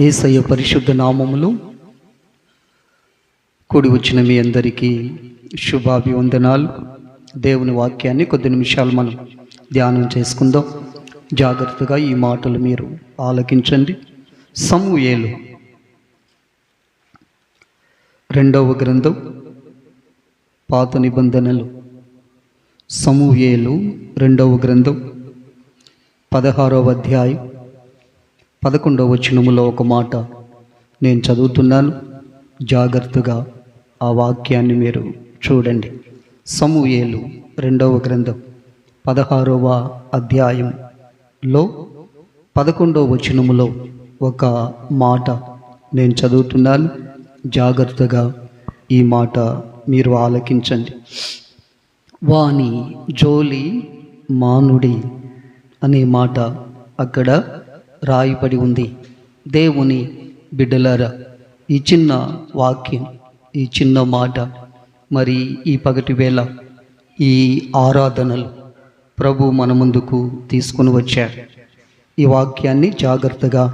ఏసయ్య పరిశుద్ధ నామములు కూడి వచ్చిన మీ అందరికీ శుభాభివందనాలు. దేవుని వాక్యాన్ని కొద్ది నిమిషాలు మనం ధ్యానం చేసుకుందాం. జాగ్రత్తగా ఈ మాటలు మీరు ఆలకించండి. సమూయేలు రెండవ గ్రంథం పాత నిబంధనలు. సమూయేలు రెండవ గ్రంథం పదహారవ అధ్యాయం పదకొండవ వచనములో ఒక మాట నేను చదువుతున్నాను. జాగ్రత్తగా ఆ వాక్యాన్ని మీరు చూడండి. సమూయేలు రెండవ గ్రంథం పదహారవ అధ్యాయంలో పదకొండవ వచనములో ఒక మాట నేను చదువుతున్నాను. జాగ్రత్తగా ఈ మాట మీరు ఆలకించండి. వాణి జోలి మానుడి అనే మాట అక్కడ రాయబడి ఉంది. దేవుని బిడ్డలారా ఈ చిన్న వాక్యం ఈ చిన్న మాట మరి ఈ పగటి వేళ ఈ ఆరాధనలు ప్రభు మన ముందుకు తీసుకుని వచ్చారు. ఈ వాక్యాన్ని జాగ్రత్తగా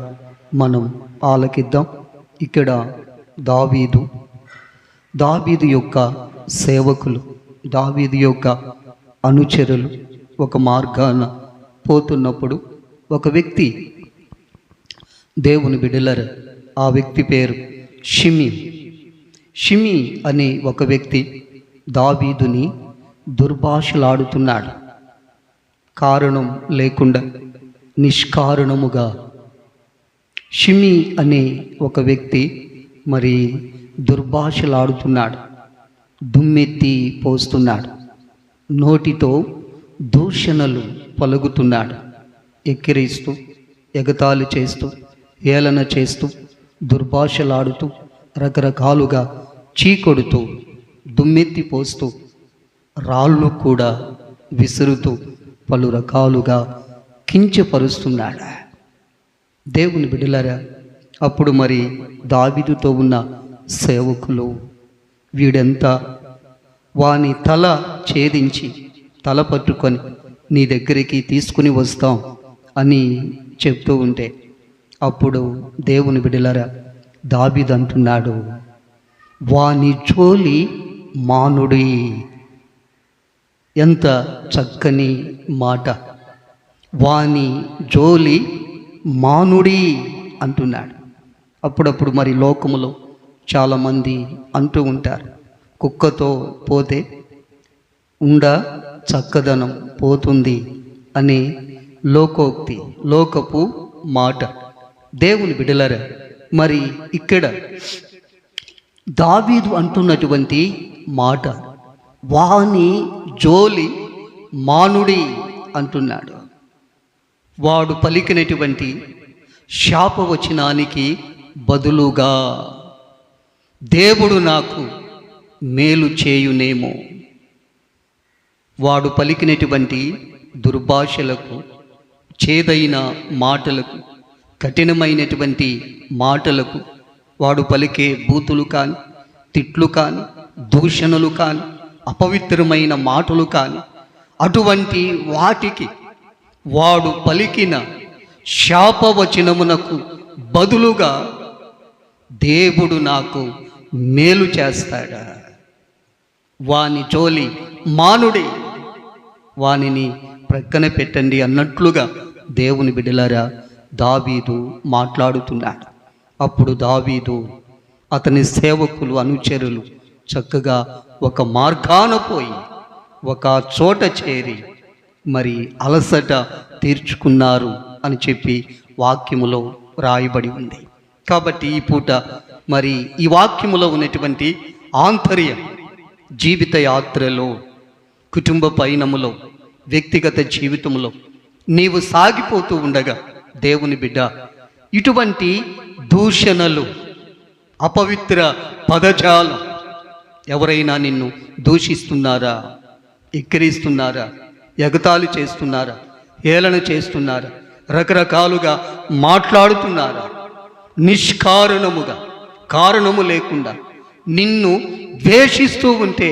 మనం ఆలకిద్దాం. ఇక్కడ దావీదు దావీదు యొక్క సేవకులు దావీదు యొక్క అనుచరులు ఒక మార్గాన పోతున్నప్పుడు ఒక వ్యక్తి దేవుని బిడలరు ఆ వ్యక్తి పేరు షిమి. షిమి అనే ఒక వ్యక్తి దావీదుని దుర్భాషలాడుతున్నాడు. కారణం లేకుండా నిష్కారణముగా. షిమి అనే ఒక వ్యక్తి మరి దుర్భాషలాడుతున్నాడు దుమ్మెత్తి పోస్తున్నాడు నోటితో దూషణలు పలుకుతున్నాడు ఎక్కిరిస్తూ ఎగతాళి చేస్తూ ఏలన చేస్తూ దుర్భాషలాడుతూ రకరకాలుగా చీకొడుతూ దుమ్మెత్తి పోస్తూ రాళ్ళు కూడా విసురుతూ పలు రకాలుగా కించపరుస్తున్నాడు? దేవుని బిడ్డలారా అప్పుడు మరి దావిదుతో ఉన్న సేవకులు వీడంతా వాని తల ఛేదించి తల పట్టుకొని నీ దగ్గరికి తీసుకుని వస్తాం అని చెప్తూ ఉంటే అప్పుడు దేవుని బిడలరా దాబిదంటున్నాడు వాని జోలి మానుడి. ఎంత చక్కని మాట. వాని జోలి మానుడి అంటున్నాడు. అప్పుడప్పుడు మరి లోకములో చాలామంది అంటూ ఉంటారు కుక్కతో పోతే ఉండ చక్కదనం పోతుంది అనే లోకోక్తి లోకపు మాట. దేవుని బిడలర మరి ఇక్కడ దావీదు అంటున్నటువంటి మాట వాని జోలి మానుడి అంటున్నాడు. వాడు పలికినటువంటి శాపవచనానికి బదులుగా దేవుడు నాకు మేలు చేయునేమో. వాడు పలికినటువంటి దుర్భాషలకు చేదైన మాటలకు కఠినమైనటువంటి మాటలకు వాడు పలికే బూతులు కాని తిట్లు కాని దూషణలు కాని అపవిత్రమైన మాటలు కాని అటువంటి వాటికి వాడు పలికిన శాపవచనమునకు బదులుగా దేవుడు నాకు మేలు చేస్తాడా? వాని జోలి మానుడి వానిని ప్రక్కన పెట్టండి అన్నట్లుగా దేవుని బిడ్డలారా దావీదు మాట్లాడుతున్నాడు. అప్పుడు దావీదు అతని సేవకులు అనుచరులు చక్కగా ఒక మార్గాన పోయి ఒక చోట చేరి మరి అలసట తీర్చుకున్నారు అని చెప్పి వాక్యములో రాయబడి ఉంది. కాబట్టి ఈ పూట మరి ఈ వాక్యములో ఉన్నటువంటి ఆంతర్యం జీవిత యాత్రలో కుటుంబ పయనములో వ్యక్తిగత జీవితంలో నీవు సాగిపోతూ ఉండగా దేవుని బిడ్డ. ఇటువంటి దూషణలు అపవిత్ర పదజాలం ఎవరైనా నిన్ను దూషిస్తున్నారా ఎక్కిరిస్తున్నారా ఎగతాళి చేస్తున్నారా ఏలన చేస్తున్నారా రకరకాలుగా మాట్లాడుతున్నారా? నిష్కారణముగా కారణము లేకుండా నిన్ను ద్వేషిస్తూ ఉంటే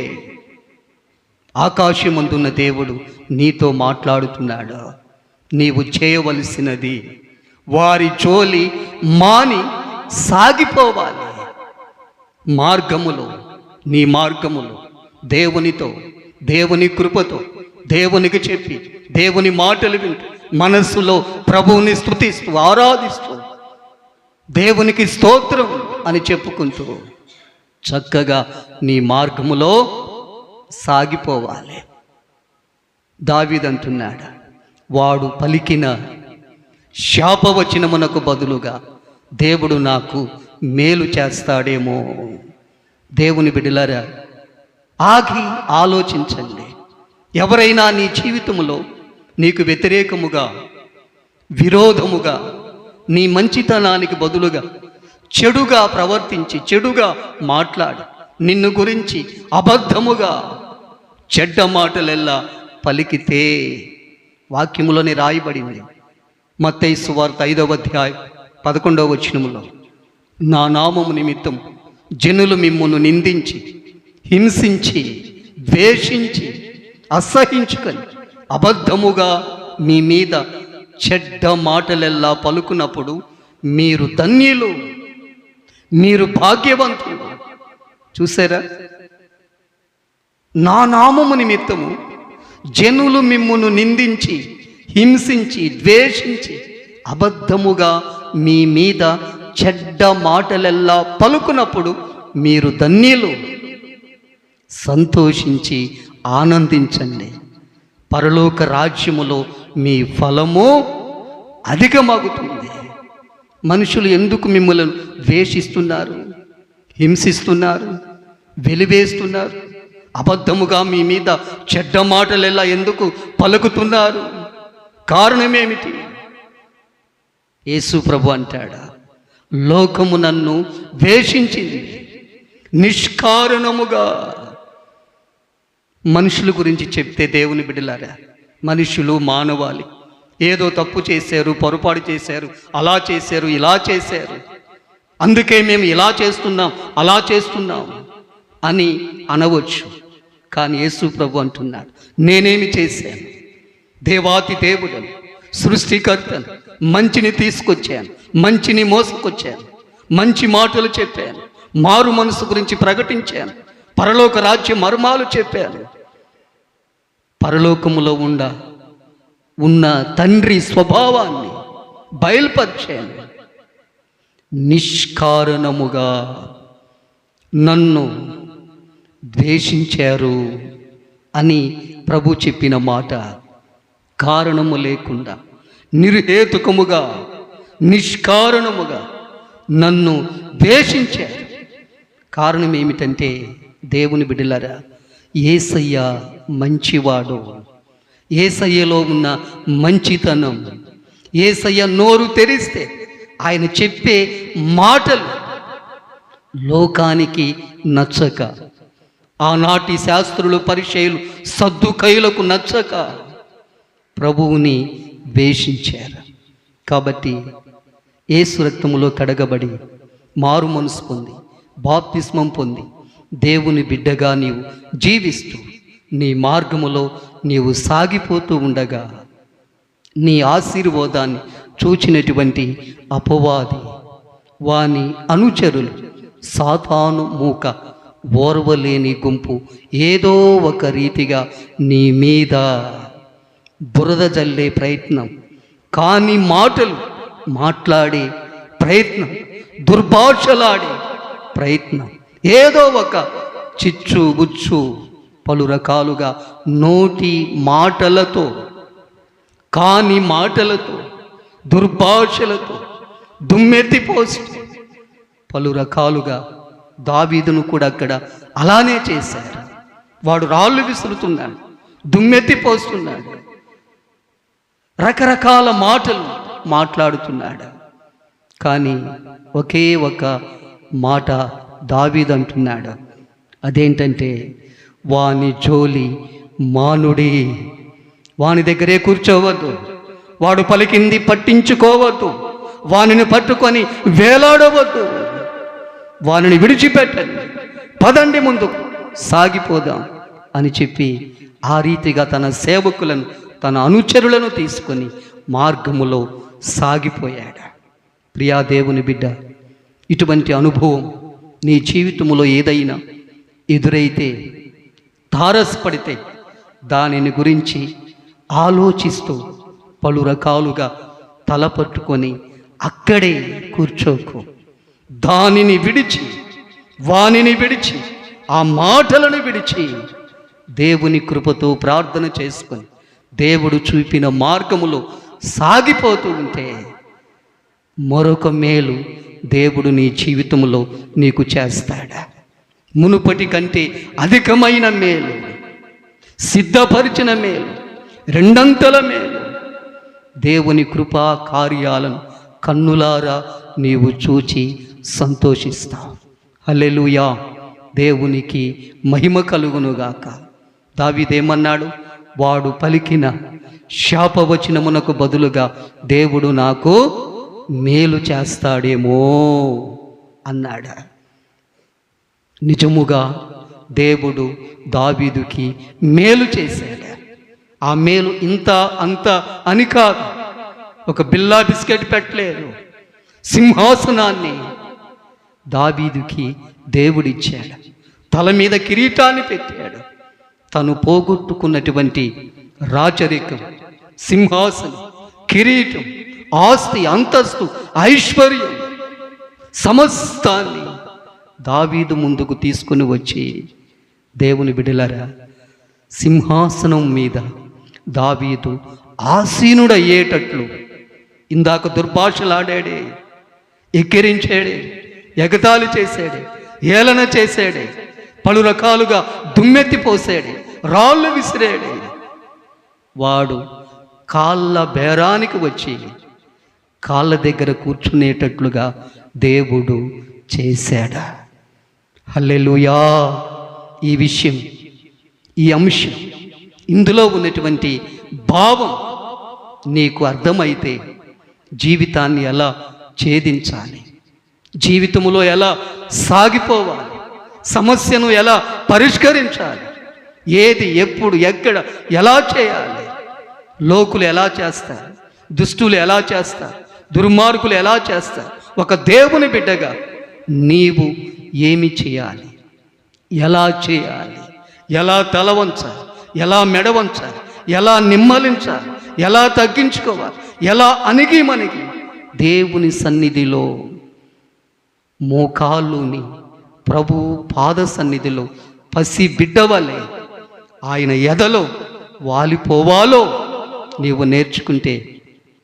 ఆకాశమందున్న దేవుడు నీతో మాట్లాడుతున్నాడు. నీవు చేయవలసినది. వారి జోలి మాని సాగిపోవాలి. మార్గములో నీ మార్గములో దేవునితో దేవుని కృపతో దేవునికి చెప్పి దేవుని మాటలు వింటూ మనస్సులో ప్రభువుని స్థుతిస్తూ ఆరాధిస్తూ దేవునికి స్తోత్రం అని చెప్పుకుంటూ చక్కగా నీ మార్గములో సాగిపోవాలి. దావీదంటున్నాడు వాడు పలికిన శాపవచనమునకు బదులుగా దేవుడు నాకు మేలు చేస్తాడేమో. దేవుని బిడ్డలారా ఆగి ఆలోచించండి. ఎవరైనా నీ జీవితంలో నీకు వ్యతిరేకముగా విరోధముగా నీ మంచితనానికి బదులుగా చెడుగా ప్రవర్తించి చెడుగా మాట్లాడి నిన్ను గురించి అబద్ధముగా చెడ్డ మాటలెల్లా పలికితే వాక్యములోని రాయబడింది. మత్తయి సువార్త ఐదవ అధ్యాయం పదకొండవ వచనములో నా నామము నిమిత్తం జనులు మిమ్మును నిందించి హింసించి ద్వేషించి అసహించుకొని అబద్ధముగా మీ మీద చెడ్డ మాటలెల్లా పలుకున్నప్పుడు మీరు ధన్యులు మీరు భాగ్యవంతులు. చూసారా? నా నామము నిమిత్తము జనులు మిమ్మును నిందించి హింసించి ద్వేషించి అబద్ధముగా మీ మీద చెడ్డ మాటలెల్లా పలుకున్నప్పుడు మీరు ధన్యులు. సంతోషించి ఆనందించండి. పరలోక రాజ్యములో మీ ఫలము అధికమగుతుంది. మనుషులు ఎందుకు మిమ్మల్ని ద్వేషిస్తున్నారు? హింసిస్తున్నారు? వెలివేస్తున్నారు? అబద్ధముగా మీ మీద చెడ్డ మాటలు ఎలా ఎందుకు పలుకుతున్నారు? కారణమేమిటి? యేసు ప్రభు అంటాడా లోకము నన్ను ద్వేషించింది నిష్కారణముగా. మనుషుల గురించి చెప్తే దేవుని బిడ్డలారా మనుషులు మానవాళి. ఏదో తప్పు చేశారు పొరపాటు చేశారు అలా చేశారు ఇలా చేశారు. అందుకే మేము ఇలా చేస్తున్నాం అలా చేస్తున్నాం అని అనవచ్చు. కానీ యేసు ప్రభు అంటున్నాడు. నేనేమి చేశాను? దేవాతి దేవుడను సృష్టికర్తను మంచిని తీసుకొచ్చాను మంచిని మోసుకొచ్చాను మంచి మాటలు చెప్పాను మారు మనసు గురించి ప్రకటించాను పరలోక రాజ్య మర్మాలు చెప్పాను. పరలోకములో ఉండ ఉన్న తండ్రి స్వభావాన్ని బయలుపరిచాను. నిష్కారణముగా నన్ను ద్వేషించారు అని ప్రభు చెప్పిన మాట కారణము లేకుండా నిర్హేతుకముగా నిష్కారణముగా నన్ను ద్వేషించారు. కారణం ఏమిటంటే దేవుని బిడ్డలారా ఏసయ్య మంచివాడు. ఏసయ్యలో ఉన్న మంచితనం ఏసయ్య నోరు తెరిస్తే ఆయన చెప్పే మాటలు లోకానికి నచ్చక ఆనాటి శాస్త్రులు పరిచయులు సద్దుకైలకు నచ్చక ప్రభువుని ద్వేషించారు. కాబట్టి ఏసు రక్తములో కడగబడి మారు మనసు పొంది బాప్తిస్మం పొంది దేవుని బిడ్డగా నీవు జీవిస్తూ నీ మార్గములో నీవు సాగిపోతూ ఉండగా నీ ఆశీర్వాదాన్ని చూచినటువంటి అపవాది వాని అనుచరులు సాతాను మూక ఓర్వలేని గుంపు ఏదో ఒక రీతిగా నీ మీద బురద జల్లే ప్రయత్నం. కాని మాటలు మాట్లాడే ప్రయత్నం దుర్భాషలాడే ప్రయత్నం. ఏదో ఒక చిచ్చు బుచ్చు పలు రకాలుగా నోటి మాటలతో కాని మాటలతో దుర్భాషలతో దుమ్మెత్తిపోసి పలు రకాలుగా దావీదును కూడా అక్కడ అలానే చేశారు వాడు రాళ్ళు విసురుతున్నాడు దుమ్మెత్తి పోస్తున్నాడు రకరకాల మాటలు మాట్లాడుతున్నాడు. కానీ ఒకే ఒక మాట దావీదు అంటున్నాడు. అదేంటంటే వాని జోలి మానుడి. వాని దగ్గరే కూర్చోవద్దు. వాడు పలికింది పట్టించుకోవద్దు. వానిని పట్టుకొని వేలాడవద్దు. వారిని విడిచిపెట్టండి పదండి ముందు. సాగిపోదాం అని చెప్పి ఆ రీతిగా తన సేవకులను తన అనుచరులను తీసుకొని మార్గములో సాగిపోయాడు. ప్రియా దేవుని బిడ్డ ఇటువంటి అనుభవం నీ జీవితంలో ఏదైనా ఎదురైతే తారసపడితే దానిని గురించి ఆలోచిస్తూ పలు రకాలుగా తలపట్టుకొని అక్కడే కూర్చోకు. దానిని విడిచి వానిని విడిచి ఆ మాటలను విడిచి దేవుని కృపతో ప్రార్థన చేసుకొని దేవుడు చూపిన మార్గములో సాగిపోతూ ఉంటే మరొక మేలు దేవుడు నీ జీవితంలో నీకు చేస్తాడా? మునుపటి కంటే అధికమైన మేలు సిద్ధపరిచిన మేలు రెండంతల మేలు దేవుని కృపా కార్యాలను కన్నులారా నీవు చూచి సంతోషిస్తాం. అల్లెలుయా దేవునికి మహిమ కలుగునుగాక. దావిదేమన్నాడు? వాడు పలికిన శాపవచనమునకు బదులుగా దేవుడు నాకు మేలు చేస్తాడేమో అన్నాడు. నిజముగా దేవుడు దావీదుకి మేలు చేశాడు. ఆ మేలు ఇంత అంత అని కాదు. ఒక బిల్లా బిస్కెట్ పెట్టలేదు. సింహాసనాన్ని దావీదుకి దేవుడిచ్చాడు. తల మీద కిరీటాన్ని పెట్టాడు. తను పోగొట్టుకున్నటువంటి రాచరికం సింహాసనం కిరీటం ఆస్తి అంతస్తు ఐశ్వర్యం సమస్తాన్ని దావీదు ముందుకు తీసుకుని వచ్చి దేవుని బిడలరా సింహాసనం మీద దావీదు ఆసీనుడయ్యేటట్లు ఇందాక దుర్భాషలాడాడే ఎక్కిరించాడే ఎగతాళి చేసాడే ఏలన చేసాడే పలు రకాలుగా దుమ్మెత్తిపోసాడే రాళ్ళు విసిరాడే. వాడు కాళ్ళ బేరానికి వచ్చి కాళ్ళ దగ్గర కూర్చునేటట్లుగా దేవుడు చేశాడా. హల్లెలుయా! ఈ విషయం ఈ అంశం ఇందులో ఉన్నటువంటి భావం నీకు అర్థమైతే జీవితాన్ని ఎలా ఛేదించాలి? జీవితంలో ఎలా సాగిపోవాలి? సమస్యను ఎలా పరిష్కరించాలి? ఏది ఎప్పుడు ఎక్కడ ఎలా చేయాలి? లోకులు ఎలా చేస్తారు? దుష్టులు ఎలా చేస్తారు? దుర్మార్గులు ఎలా చేస్తారు? ఒక దేవుని బిడ్డగా నీవు ఏమి చేయాలి? ఎలా చేయాలి? ఎలా తల వంచాలి? ఎలా మెడ వంచాలి? ఎలా నిమ్మలించాలి? ఎలా తగ్గించుకోవాలి? ఎలా అణిగి మణిగి? దేవుని సన్నిధిలో మోకాళ్ళుని ప్రభు పాద సన్నిధిలో పసి బిడ్డవలే. ఆయన ఎదలో వాలిపోవాలో నీవు నేర్చుకుంటే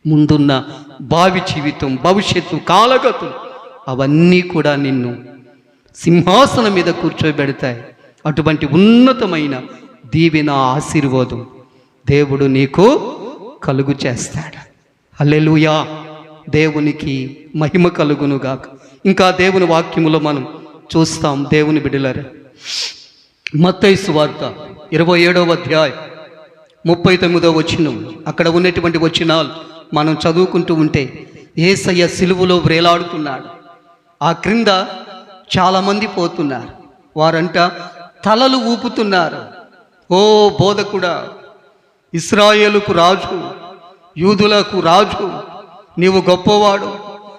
ముందున్న భావి జీవితం భవిష్యత్తు కాలగతులు అవన్నీ కూడా నిన్ను సింహాసనం మీద కూర్చోబెడతాయి. అటువంటి ఉన్నతమైన దీవెన ఆశీర్వాదం దేవుడు నీకు కలుగు చేస్తాడు. అల్లెలుయా దేవునికి మహిమ కలుగునుగాక. ఇంకా దేవుని వాక్యములో మనం చూస్తాం దేవుని బిడ్డలారా. మత్తైసు వార్త ఇరవై ఏడవ అధ్యాయం ముప్పై తొమ్మిదో వచ్చినం అక్కడ ఉన్నటువంటి వచ్చినాలు మనం చదువుకుంటూ ఉంటే ఏసయ్య సిలువలో వ్రేలాడుతున్నాడు ఆ క్రింద చాలామంది పోతున్నారు. వారంట తలలు ఊపుతున్నారు. ఓ బోధకుడా ఇస్రాయేలుకు రాజు యూదులకు రాజు నీవు గొప్పవాడు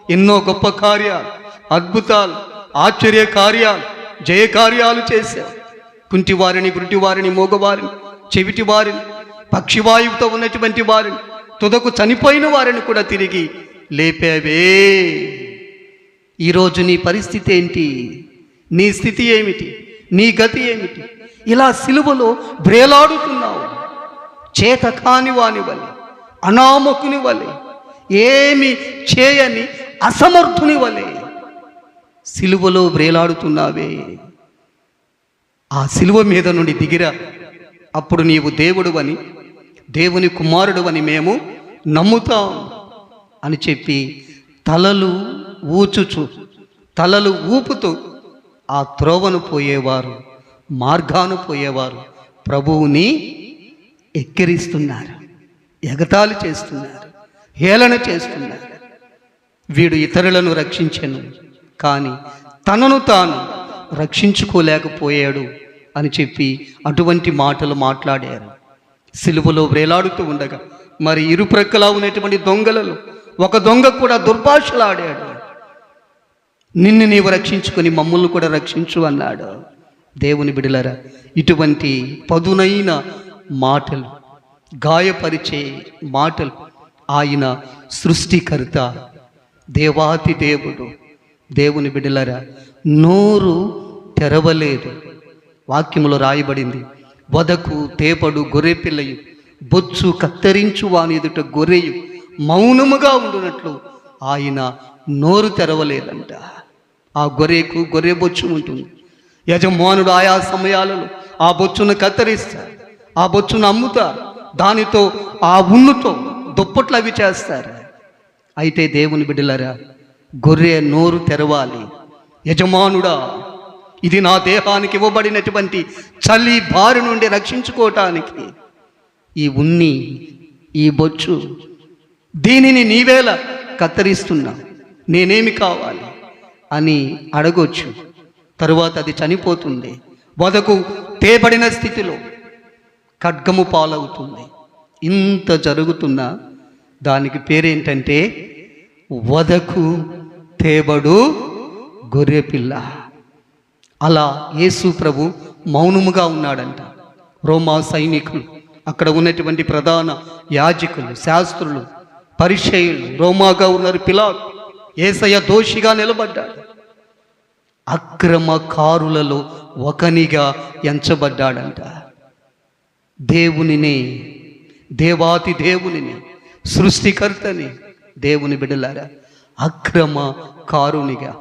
ఎన్నో గొప్ప కార్యాలు అద్భుతాలు ఆశ్చర్య కార్యాలు జయ కార్యాలు కుంటివారిని గురిటివారిని మూగవారిని చెవిటి వారిని పక్షివాయువుతో ఉన్నటువంటి వారిని తుదకు చనిపోయిన వారిని కూడా తిరిగి లేపావే. ఈరోజు నీ పరిస్థితి ఏంటి? నీ స్థితి ఏమిటి? నీ గతి ఏమిటి? ఇలా సిలువలో బ్రేలాడుతున్నావు. చేత కాని వాని వలె అనామకుని వలె ఏమి చేయని అసమర్థుని వలె సిలువలో వ్రేలాడుతున్నావే ఆ సిలువ మీద నుండి దిగిరా. అప్పుడు నీవు దేవుడు అని దేవుని కుమారుడు అని మేము నమ్ముతాం అని చెప్పి తలలు ఊచుచు తలలు ఊపుతూ ఆ త్రోవను పోయేవారు మార్గాను పోయేవారు. ప్రభువుని ఎక్కిరిస్తున్నారు ఎగతాళి చేస్తున్నారు హేళన చేస్తున్నారు. వీడు ఇతరులను రక్షించను. కానీ తనను తాను రక్షించుకోలేకపోయాడు అని చెప్పి అటువంటి మాటలు మాట్లాడారు. సిలువలో వేలాడుతూ ఉండగా మరి ఇరుప్రక్కలా ఉన్నటువంటి దొంగలలో ఒక దొంగ కూడా దుర్భాషలాడాడు. నిన్ను నీవు రక్షించుకొని మమ్మల్ని కూడా రక్షించు అన్నాడు. దేవుని బిడలరా ఇటువంటి పదునైన మాటలు గాయపరిచే మాటలు ఆయన సృష్టికర్త దేవాతి దేవుడు. దేవుని బిడ్డలారా నోరు తెరవలేదు. వాక్యములో రాయబడింది వదకు తేపడు గొర్రెపిల్లయు బొచ్చు కత్తరించు వాని ఎదుట గొర్రెయు మౌనముగా ఉండునట్లు ఆయన నోరు తెరవలేదంట. ఆ గొర్రెకు గొర్రె బొచ్చు ఉంటుంది. యజమానుడు ఆయా సమయాలలో ఆ బొచ్చును కత్తిరిస్తారు ఆ బొచ్చును అమ్ముతారు దానితో ఆ ఉన్నుతో దుప్పట్లు అవి చేస్తారు. అయితే దేవుని బిడ్డలారా గొర్రె నోరు తెరవాలి. యజమానుడా ఇది నా దేహానికి ఇవ్వబడినటువంటి చలి బారి నుండి రక్షించుకోవటానికి ఈ ఉన్ని ఈ బొచ్చు దీనిని నీవేళ కత్తిరిస్తున్నా నేనేమి కావాలి అని అడగొచ్చు. తరువాత అది చనిపోతుంది. వదకు తేబడిన స్థితిలో ఖడ్గము పాలవుతుంది. ఇంత జరుగుతున్న దానికి పేరేంటంటే వదకు తేబడు గొర్రెపిల్ల. అలా యేసు ప్రభు మౌనముగా ఉన్నాడంట. రోమా సైనికులు అక్కడ ఉన్నటువంటి ప్రధాన యాజకులు శాస్త్రులు పరిచయులు రోమాగా ఉన్నారు పిలా ఏసయ్య దోషిగా నిలబడ్డాడు. అక్రమకారులలో ఒకనిగా ఎంచబడ్డాడంట. దేవునిని దేవాతి దేవునిని సృష్టికర్తని దేవుని బిడ్డలారా అక్రమ కారునిగా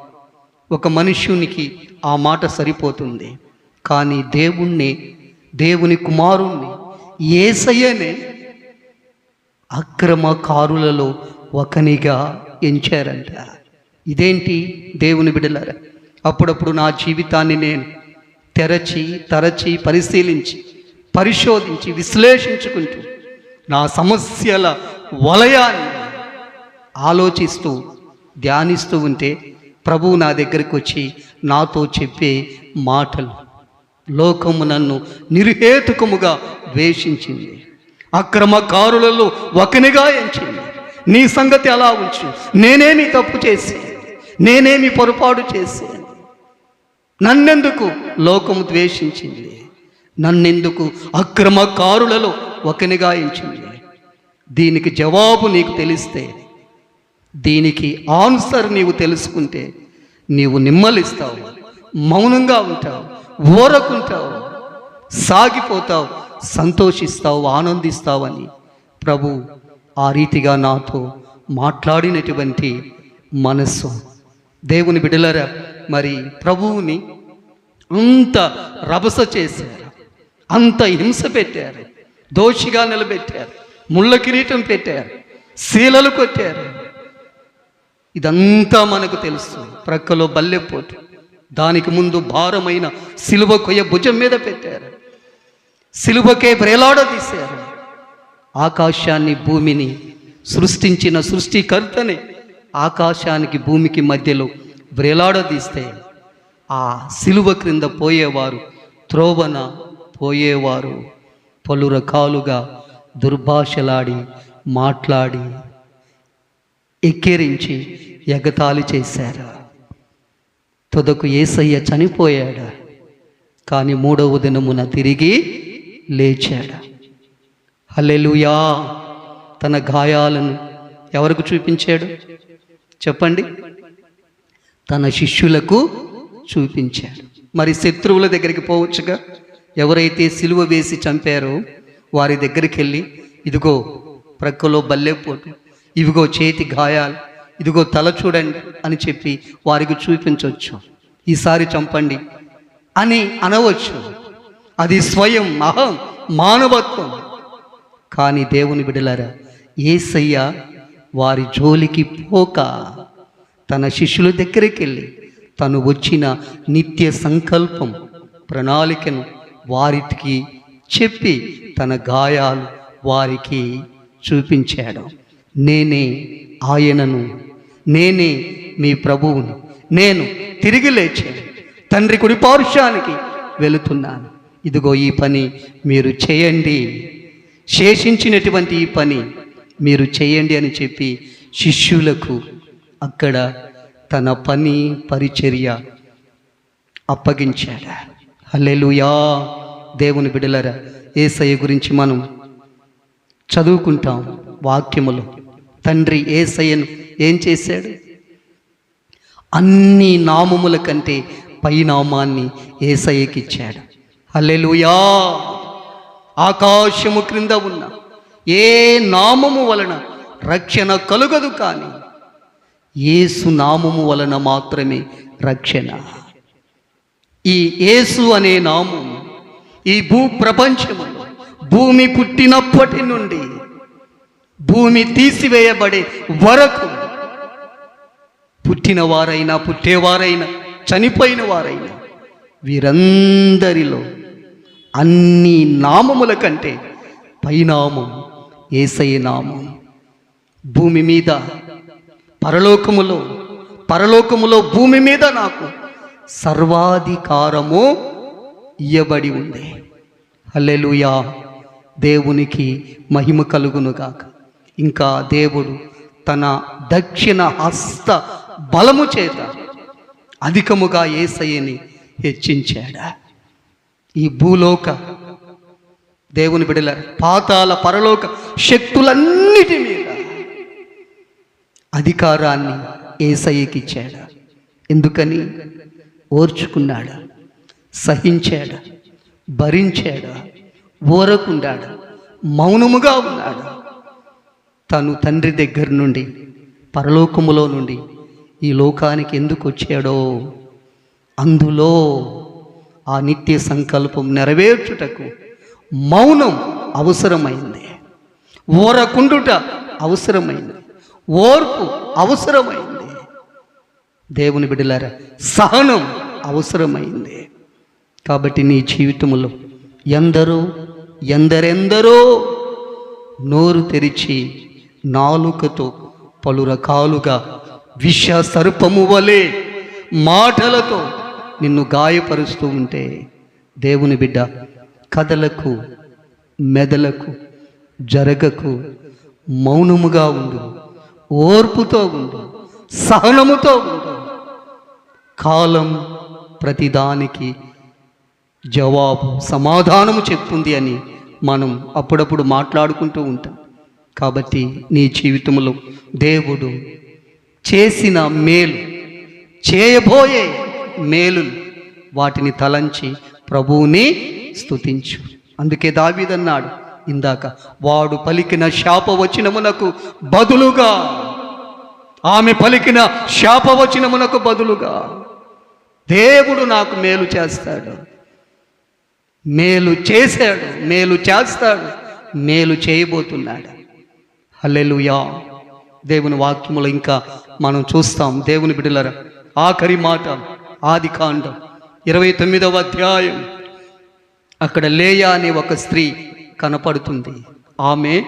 ఒక మనుష్యునికి ఆ మాట సరిపోతుంది. కానీ దేవుణ్ణి దేవుని కుమారుణ్ణి ఏసయ్యనే అక్రమకారులలో ఒకనిగా ఎంచారంట. ఇదేంటి దేవుని బిడలారా అప్పుడప్పుడు నా జీవితాన్ని నేను తెరచి తరచి పరిశీలించి పరిశోధించి విశ్లేషించుకుంటూ నా సమస్యల వలయాన్ని ఆలోచిస్తూ ధ్యానిస్తూ ఉంటే ప్రభువు నా దగ్గరికి వచ్చి నాతో చెప్పే మాటలు లోకము నన్ను నిర్హేతుకముగా ద్వేషించింది. అక్రమకారులలో ఒకనిగా ఎంచింది. నీ సంగతి అలా ఉంచు. నేనేమి తప్పు చేసి నేనేమి పొరపాటు చేసి నన్నెందుకు లోకము ద్వేషించింది? నన్నెందుకు అక్రమకారులలో ఒకనిగా ఎంచింది? దీనికి జవాబు నీకు తెలిస్తే దీనికి ఆన్సర్ నీవు తెలుసుకుంటే నీవు నిమ్మలిస్తావు మౌనంగా ఉంటావు ఊరకుంటావు సాగిపోతావు సంతోషిస్తావు ఆనందిస్తావని ప్రభు ఆ రీతిగా నాతో మాట్లాడినటువంటి మనస్సు. దేవుని బిడలరా మరి ప్రభువుని అంత రభస చేశారు అంత హింస పెట్టారు దోషిగా నిలబెట్టారు ముళ్ళ కిరీటం పెట్టారు శీలలు కొట్టారు ఇదంతా మనకు తెలుసు. ప్రక్కలో బల్లెపోటు. దానికి ముందు భారమైన సిలువ కొయ్య భుజం మీద పెట్టారు. సిలువకే తీశారు. ఆకాశాన్ని భూమిని సృష్టించిన సృష్టికర్తనే ఆకాశానికి భూమికి మధ్యలో వ్రేలాడదీస్తే ఆ సిలువ క్రింద పోయేవారు త్రోవన పోయేవారు. పలు రకాలుగా దుర్భాషలాడి మాట్లాడి ఎక్కిరించి ఎగతాళి చేశారు. తుదకు ఏసయ్య చనిపోయాడు. కానీ మూడవ దినమున తిరిగి లేచాడు. హల్లెలూయా! తన గాయాలను ఎవరికి చూపించాడు? చెప్పండి. తన శిష్యులకు చూపించాడు. మరి శత్రువుల దగ్గరికి పోవచ్చుగా? ఎవరైతే సిలువ వేసి చంపారో వారి దగ్గరికి వెళ్ళి ఇదిగో ప్రక్కలో బల్లెపోటు ఇదిగో చేతి గాయాలు ఇదిగో తల చూడండి అని చెప్పి వారికి చూపించవచ్చు. ఈసారి చంపండి అని అనవచ్చు. అది స్వయం అహం మానవత్వం. కానీ దేవుని బిడలారా ఏసయ్య వారి జోలికి పోక తన శిష్యుల దగ్గరికి వెళ్ళి తను వచ్చిన నిత్య సంకల్పం ప్రణాళికను వారికి చెప్పి తన గాయాలు వారికి చూపించాడు. నేనే ఆయనను నేనే మీ ప్రభువును. నేను తిరిగి లేచాను తండ్రి కుడి పౌరుషానికి వెళుతున్నాను. ఇదిగో ఈ పని మీరు చేయండి. శేషించినటువంటి ఈ పని మీరు చేయండి అని చెప్పి శిష్యులకు అక్కడ తన పని పరిచర్య అప్పగించాడు. హల్లెలూయా! దేవుని బిడలరా ఏసయ్య గురించి మనం చదువుకుంటాం వాక్యములో. తండ్రి ఏసయ్యను ఏం చేశాడు? అన్ని నామముల కంటే పై నామాన్ని ఏసయ్యకి ఇచ్చాడు. హల్లెలూయా! ఆకాశము క్రింద ఉన్న ఏ నామము వలన రక్షణ కలుగదు కానీ ఏసు నామము వలన మాత్రమే రక్షణ. ఈ యేసు అనే నామం ఈ భూ ప్రపంచము భూమి పుట్టినప్పటి నుండి భూమి తీసివేయబడే వరకు పుట్టిన వారైనా పుట్టేవారైనా చనిపోయిన వారైనా వీరందరిలో అన్ని నామముల కంటే పైనామం ఏసయ నామం. భూమి మీద పరలోకములో పరలోకములో భూమి మీద నాకు సర్వాధికారము ఇయ్యబడి ఉంది. అల్లెలుయా దేవునికి మహిమ కలుగునుగాక. ఇంకా దేవుడు తన దక్షిణ హస్త బలము చేత అధికముగా ఏసయ్యని హెచ్చించాడా. ఈ భూలోక దేవుని బిడల పాతాల పరలోక శక్తులన్నిటి మీద అధికారాన్ని ఏసయ్యకి ఇచ్చాడా ఎందుకని? ఓర్చుకున్నాడా సహించాడా భరించాడా ఊరకుండాడు మౌనముగా ఉన్నాడు. తను తండ్రి దగ్గర నుండి పరలోకములో నుండి ఈ లోకానికి ఎందుకు వచ్చాడో అందులో ఆ నిత్య సంకల్పం నెరవేర్చుటకు మౌనం అవసరమైంది. ఓరకుండుట అవసరమైంది. ఓర్పు అవసరమైంది. దేవుని బిడ్డలారా సహనం అవసరమైంది. కాబట్టి నీ జీవితంలో ఎందరో ఎందరెందరో నోరు తెరిచి నాలుకతో పలు రకాలుగా విష సర్పము వలె మాటలతో నిన్ను గాయపరుస్తూ ఉంటే దేవుని బిడ్డ కథలకు మెదలకు జరగకు మౌనముగా ఉండు ఓర్పుతో ఉండు సహనముతో ఉండు. కాలం ప్రతిదానికి జవాబు సమాధానము చెప్తుంది అని మనం అప్పుడప్పుడు మాట్లాడుకుంటూ ఉంటాం. కాబట్టి నీ జీవితంలో దేవుడు చేసిన మేలు చేయబోయే మేలు వాటిని తలంచి ప్రభువుని స్తుతించు. అందుకే దావీదన్నాడు ఇందాక వాడు పలికిన శాపవచనమునకు బదులుగా ఆమె పలికిన శాపవచనమునకు బదులుగా దేవుడు నాకు మేలు చేస్తాడు. మేలు చేశాడు మేలు చేస్తాడు మేలు చేయబోతున్నాడు. హల్లెలూయా. దేవుని వాక్యములు ఇంకా మనం చూస్తాం. దేవుని బిడ్డలర ఆఖరి మాట ఆది కాండం ఇరవై తొమ్మిదవ అధ్యాయం. అక్కడ లేయా అనే ఒక స్త్రీ కనపడుతుంది. ఆమె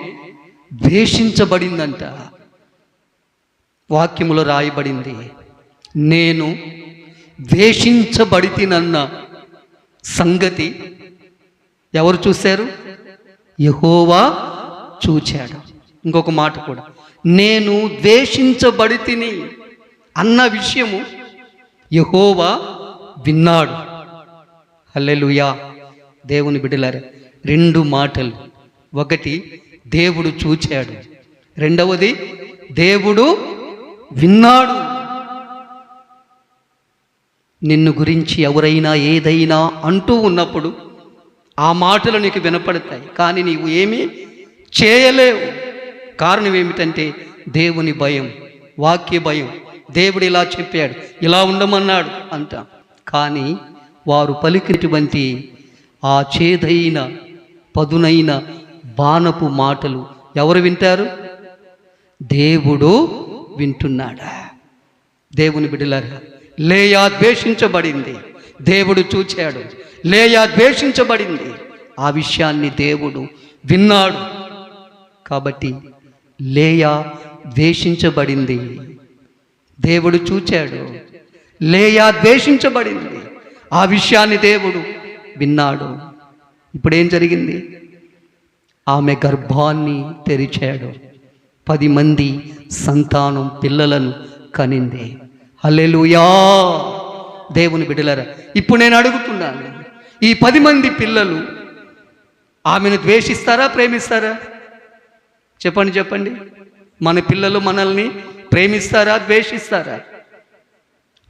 ద్వేషించబడిందంట. వాక్యములో రాయబడింది నేను ద్వేషించబడితినన్న సంగతి ఎవరు చూశారు? యహోవా చూచాడు. ఇంకొక మాట కూడా. నేను ద్వేషించబడి తిని అన్న విషయము యహోవా విన్నాడు. హల్లెలుయా. దేవుని బిడ్డలారా రెండు మాటలు. ఒకటి దేవుడు చూచాడు. రెండవది దేవుడు విన్నాడు. నిన్ను గురించి ఎవరైనా ఏదైనా అంటూ ఉన్నప్పుడు ఆ మాటలు నీకు వినపడతాయి. కానీ నీవు ఏమీ చేయలేవు. కారణం ఏమిటంటే దేవుని భయం వాక్య భయం. దేవుడు ఇలా చెప్పాడు ఇలా ఉండమన్నాడు అంట. కానీ వారు పలికినటువంటి ఆ చేదైన పదునైన బాణపు మాటలు ఎవరు వింటారు? దేవుడు వింటున్నాడా? దేవుని బిడ్డలారా లేయా ద్వేషించబడింది. దేవుడు చూచాడు లేయా ద్వేషించబడింది. ఆ విషయాన్ని దేవుడు విన్నాడు. కాబట్టి లేయా ద్వేషించబడింది. దేవుడు చూచాడు. లేయా ద్వేషించబడింది. ఆ విషయాన్ని దేవుడు విన్నాడు. ఇప్పుడేం జరిగింది? ఆమె గర్భాన్ని తెరిచాడు. పది మంది సంతానం పిల్లలను కనింది. హల్లెలూయా! దేవుని బిడలరా ఇప్పుడు నేను అడుగుతున్నాను. ఈ పది మంది పిల్లలు ఆమెను ద్వేషిస్తారా ప్రేమిస్తారా? చెప్పండి చెప్పండి. మన పిల్లలు మనల్ని ప్రేమిస్తారా ద్వేషిస్తారా?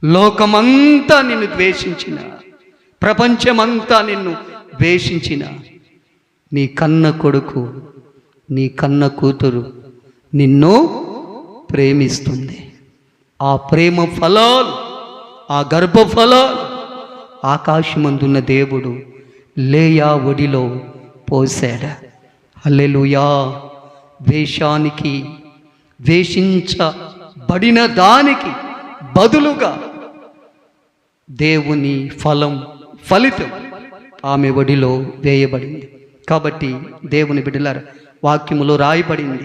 లోకమంతా నిన్ను ద్వేషించిన ప్రపంచమంతా నిన్ను ద్వేషించిన నీ కన్న కొడుకు నీ కన్న కూతురు నిన్ను ప్రేమిస్తుంది. ఆ ప్రేమ ఫలాలు ఆ గర్భ ఫలాలు ఆకాశమందున్న దేవుడు లేయా ఒడిలో పోసాడు అల్లెలుయా ద్వేషానికి వేషించబడిన దానికి బదులుగా దేవుని ఫలం ఫలితం ఆమె ఒడిలో వేయబడింది. కాబట్టి దేవుని బిడ్డలారు వాక్యములో రాయబడింది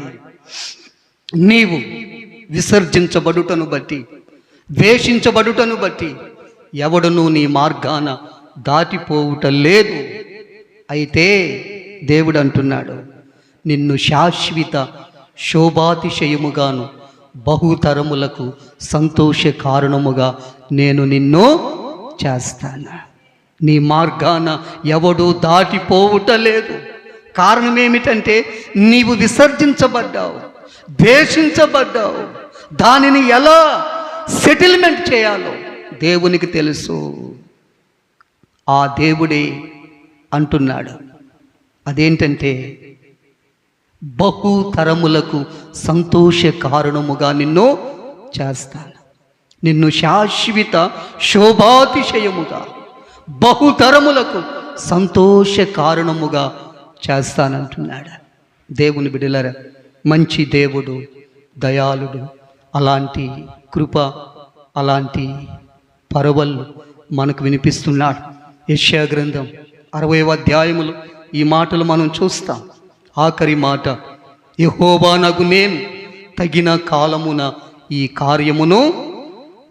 నీవు విసర్జించబడుటను బట్టి ద్వేషించబడుటను బట్టి ఎవడనూ నీ మార్గాన దాటిపోవుట లేదు. అయితే దేవుడు అంటున్నాడు నిన్ను శాశ్వత శోభాతిశయముగాను బహుతరములకు సంతోష కారణముగా నేను నిన్ను చేస్తాను. నీ మార్గాన ఎవడూ దాటిపోవుట లేదు. కారణం ఏమిటంటే నీవు విసర్జించబడ్డావు ద్వేషించబడ్డావు. దానిని ఎలా సెటిల్మెంట్ చేయాలో దేవునికి తెలుసు. ఆ దేవుడే అంటున్నాడు. అదేంటంటే బహుతరములకు సంతోష కారణముగా నిన్ను చేస్తాను. నిన్ను శాశ్వత శోభాతిశయముగా బహుతరములకు సంతోష కారణముగా చేస్తానంటున్నాడు. దేవుని బిడలర మంచి దేవుడు దయాళుడు అలాంటి కృప అలాంటి పరవళ్ళు మనకు వినిపిస్తున్నాడు. యశ్యా గ్రంథం అరవై అధ్యాయములు ఈ మాటలు మనం చూస్తాం. ఆఖరి మాట యహోవా నగు నేను తగిన కాలమున ఈ కార్యమును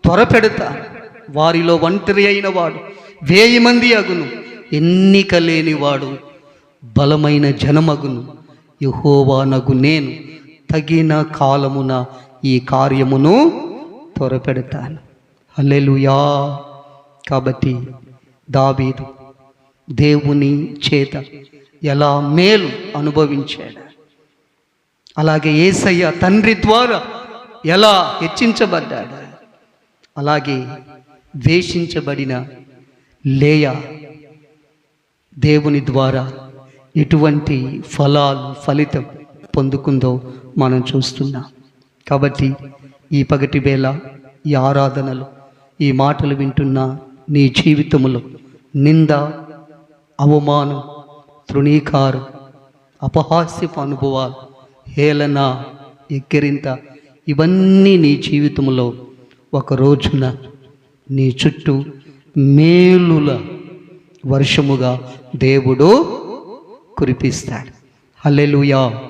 త్వరపెడతా. వారిలో ఒంటరి అయిన వాడు వేయి మంది అగును. ఎన్నిక లేనివాడు బలమైన జనమగును. యహోవానగు నేను తగిన కాలమున ఈ కార్యమును త్వరపెడతాను. అల్లెలుయా కాబట్టి దావీదు దేవుని చేత ఎలా మేలు అనుభవించాడు. అలాగే ఏసయ్య తండ్రి ద్వారా ఎలా హెచ్చించబడ్డాడు. అలాగే ద్వేషించబడిన లేయ దేవుని ద్వారా ఎటువంటి ఫలాలు ఫలితం పొందుకుందో మనం చూస్తున్నాం. కాబట్టి ఈ పగటి వేళ ఈ ఆరాధనలు ఈ మాటలు వింటున్న నీ జీవితములో నింద అవమానం తృణీకారు అపహాస్యపు అనుభవాలు హేళన ఎక్కిరింత ఇవన్నీ నీ జీవితంలో ఒక రోజున నీ చుట్టూ మేలుల వర్షముగా దేవుడు కురిపిస్తాడు. హల్లెలూయా.